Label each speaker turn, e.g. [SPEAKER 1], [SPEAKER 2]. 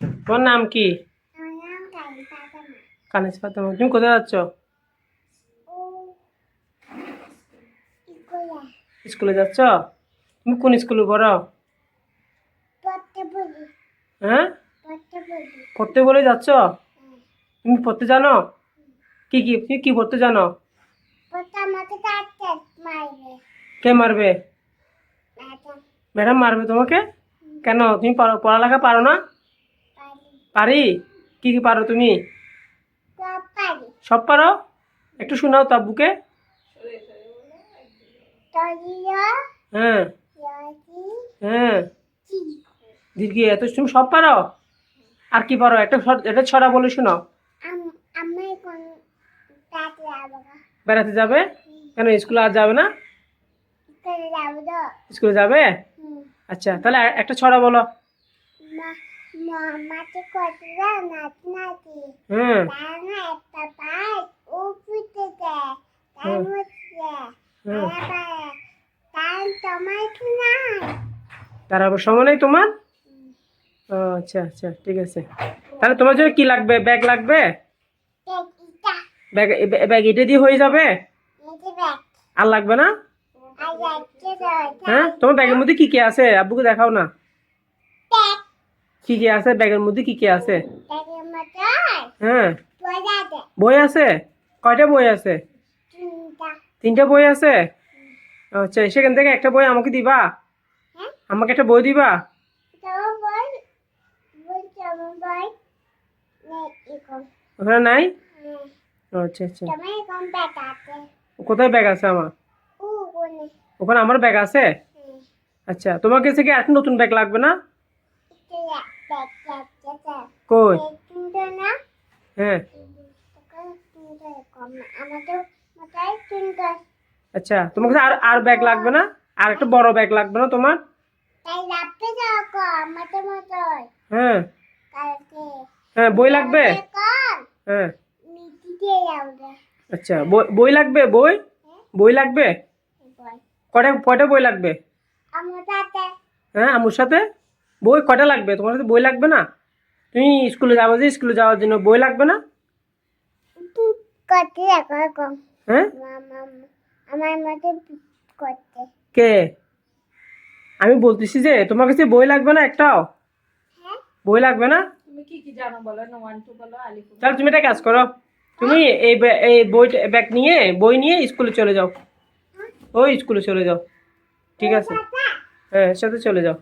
[SPEAKER 1] তোমার নাম কি? কানিস ফাতেমা। তুমি কোথায় যাচ্ছ? স্কুলে যাচ্ছ? তুমি কোন স্কুলে পড়ো? হ্যাঁ?
[SPEAKER 2] পড়তে বলে
[SPEAKER 1] যাচ্ছ। তুমি পড়তে জানো? কি কি, তুমি কি পড়তে জানো? কে মারবে?
[SPEAKER 2] ম্যাডাম
[SPEAKER 1] মারবে তোমাকে? কেন? তুমি পড়ালেখা পারো না?
[SPEAKER 2] পারি?
[SPEAKER 1] কি কি পারো তুমি?
[SPEAKER 2] সব পারো?
[SPEAKER 1] একটু শোনাও তাব্বুকে
[SPEAKER 2] তলিয়া
[SPEAKER 1] হ্যাঁ। হ্যাঁ। দিদি এত তুমি সব পারো? আর কি পারো? একটা একটা ছড়া বলে শোনাও। বেড়াতে যাবে? কেন স্কুলে আর যাবে না?
[SPEAKER 2] তো।
[SPEAKER 1] স্কুলে যাবে? আচ্ছা তাহলে একটা ছড়া বলো।
[SPEAKER 2] নাতি নাতি
[SPEAKER 1] হ্যাঁ।
[SPEAKER 2] নাই
[SPEAKER 1] দাঁড়াবো সময় নেই তোমার? আচ্ছা আচ্ছা ঠিক আছে। তাহলে তোমার জন্য কি লাগবে? ব্যাগ লাগবে? ব্যাগ ব্যাগ এটা দিয়ে হয়ে যাবে? আর লাগবে না? হ্যাঁ তোমার ব্যাগের মধ্যে কি কি আছে? আব্বুকে দেখাও না। কি কি আছে? ব্যাগের মধ্যে কি কি আছে? হ্যাঁ। বই আছে। কয়টা বই আছে? তিনটা। বই আছে? আচ্ছা সেখান থেকে একটা বই আমাকে দিবা?
[SPEAKER 2] হ্যাঁ।
[SPEAKER 1] আমাকে একটা বই দিবা? ওখানে নাই?
[SPEAKER 2] হ্যাঁ।
[SPEAKER 1] আচ্ছা আচ্ছা। কোথায় ব্যাগ আছে আমার? ওখানে। আমার ব্যাগ আছে?
[SPEAKER 2] হ্যাঁ।
[SPEAKER 1] আচ্ছা তোমার কাছে কি একটা নতুন ব্যাগ লাগবে না? কই? হ্যাঁ। আচ্ছা তোমার কাছে আর আর ব্যাগ লাগবে না? আর একটা বড় ব্যাগ লাগবে না তোমার? হ্যাঁ। হ্যাঁ বই লাগবে? হ্যাঁ। আচ্ছা বই বই লাগবে? বই? বই লাগবে? কয়টা কয়টা বই লাগবে? হ্যাঁ আমুর সাথে? বই কটা লাগবে? তোমার সাথে বই লাগবে না? তুমি স্কুলে যাব যে স্কুলে যাওয়ার জন্য বই লাগবে না? হ্যাঁ?
[SPEAKER 2] আমার মতো করতে।
[SPEAKER 1] কে? আমি বলতেছি যে তোমার কাছে বই লাগবে না একটাও?
[SPEAKER 2] হ্যাঁ?
[SPEAKER 1] বই লাগবে না?
[SPEAKER 3] তুমি কি কি জানো বলো? না ওয়ান টু বলো আলিফ
[SPEAKER 1] তাহলে তুমি একটা কাজ করো। তুমি এই ব্যা- এই বই ব্যাগ নিয়ে বই নিয়ে স্কুলে চলে যাও। ওই স্কুলে চলে যাও। ঠিক আছে। হ্যাঁ সাথে চলে যাও।